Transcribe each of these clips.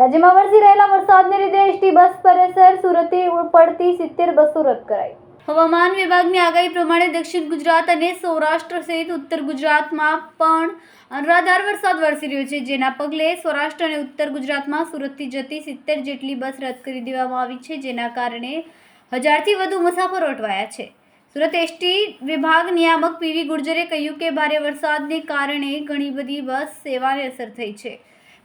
રાજ્યમાં વરસી રહેલા વરસાદને લીધે એસટી બસ પરેસર સુરતથી પડતી સિત્તેર બસો રદ કરાઈ. હવામાન વિભાગની આગાહી પ્રમાણે દક્ષિણ ગુજરાત અને સૌરાષ્ટ્ર સહિત ઉત્તર ગુજરાતમાં પણ અનરાધાર વરસાદ વરસી રહ્યો છે, જેના પગલે સૌરાષ્ટ્ર અને ઉત્તર ગુજરાતમાં સુરતથી જતી સિત્તેર જેટલી બસ રદ કરી દેવામાં આવી છે, જેના કારણે હજારથી વધુ મુસાફરો અટવાયા છે. સુરત એસટી વિભાગ નિયામક પીવી ગુર્જરે કહ્યું કે, ભારે વરસાદને કારણે ઘણી બધી બસ સેવાને અસર થઈ છે.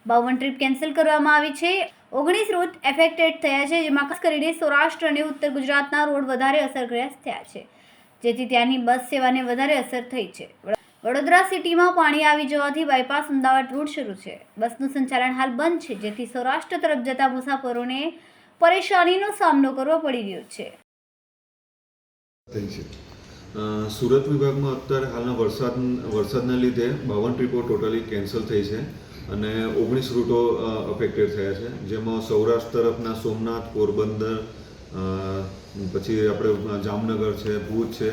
બાવન ટ્રીપ કેન્સલ કરવામાં આવી છે. ઓગણીસ રૂટ એફેક્ટેડ થયા છે, જેમાં ખાસ કરીને સૌરાષ્ટ્ર અને ઉત્તર ગુજરાતના રોડ વધારે અસરગ્રસ્ત થયા છે. જેથી ત્યાંની બસ સેવાને વધારે અસર થઈ છે. વડોદરા સિટીમાં પાણી આવી જવાથી બાયપાસ અમદાવાદ રૂટ શરૂ છે. બસનું સંચાલન હાલ બંધ છે, જેથી સૌરાષ્ટ્ર તરફ જતા મુસાફરોને પરેશાનીનો સામનો કરવો પડી રહ્યો છે. સુરત વિભાગમાં અત્યારે હાલના વરસાદ, વરસાદના લીધે બાવન ટ્રીપો ટોટલી કેન્સલ થઈ છે. અને ઓગણીસ રૂટો અફેક્ટેડ થયા છે. જેમાં સૌરાષ્ટ્ર તરફના સોમનાથ, પોરબંદર પછી આપણે જામનગર છે, ભુજ છે.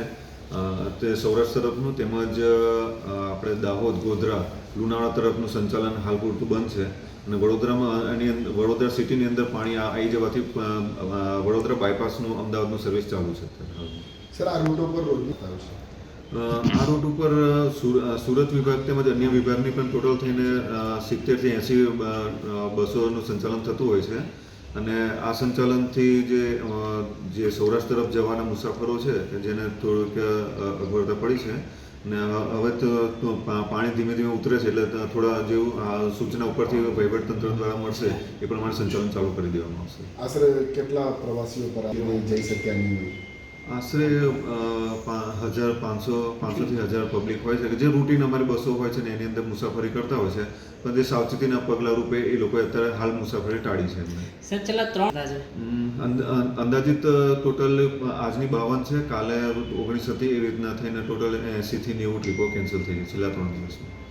તે સૌરાષ્ટ્ર તરફનું તેમજ આપણે દાહોદ, ગોધરા, લુણાવાડા તરફનું સંચાલન હાલ પૂરતું બંધ છે. અને વડોદરામાં એની વડોદરા સિટીની અંદર પાણી આવી જવાથી વડોદરા બાયપાસનું અમદાવાદનું સર્વિસ ચાલુ છે. સર, આ રૂટો ઉપર રોજનું છે. આ રૂટ ઉપર સુર- સુરત વિભાગ તેમજ અન્ય વિભાગની પણ ટોટલ થઈને સિત્તેરથી એંસી બસોનું સંચાલન થતું હોય છે. અને આ સંચાલનથી જે જે સૌરાષ્ટ્ર તરફ જવાના મુસાફરો છે, કે જેને થોડીક અગવડતા પડી છે, અને હવે તો પાણી ધીમે ધીમે ઉતરે છે, એટલે થોડા જેવું સૂચના ઉપરથી વહીવટતંત્ર દ્વારા મળશે, એ પ્રમાણે સંચાલન ચાલુ કરી દેવામાં આવશે. આશરે કેટલા પ્રવાસીઓ પર જઈ શક્યા નહીં આશરે હજાર પાંચસો પાંચસોથી હજાર પબ્લિક હોય છે કે જે રૂટીન અમારી બસો હોય છે ને એની અંદર મુસાફરી કરતા હોય છે પણ જે સાવચેતીના પગલા રૂપે એ લોકો અત્યારે હાલ મુસાફરી ટાળી છે સર છેલ્લા ત્રણ અંદાજિત ટોટલ આજની બાવન છે કાલે ઓગણીસ હતી એ રીતના થઈને ટોટલ એંસીથી નેવું ટ્રીપો કેન્સલ થઈ છે છેલ્લા ત્રણ દિવસમાં.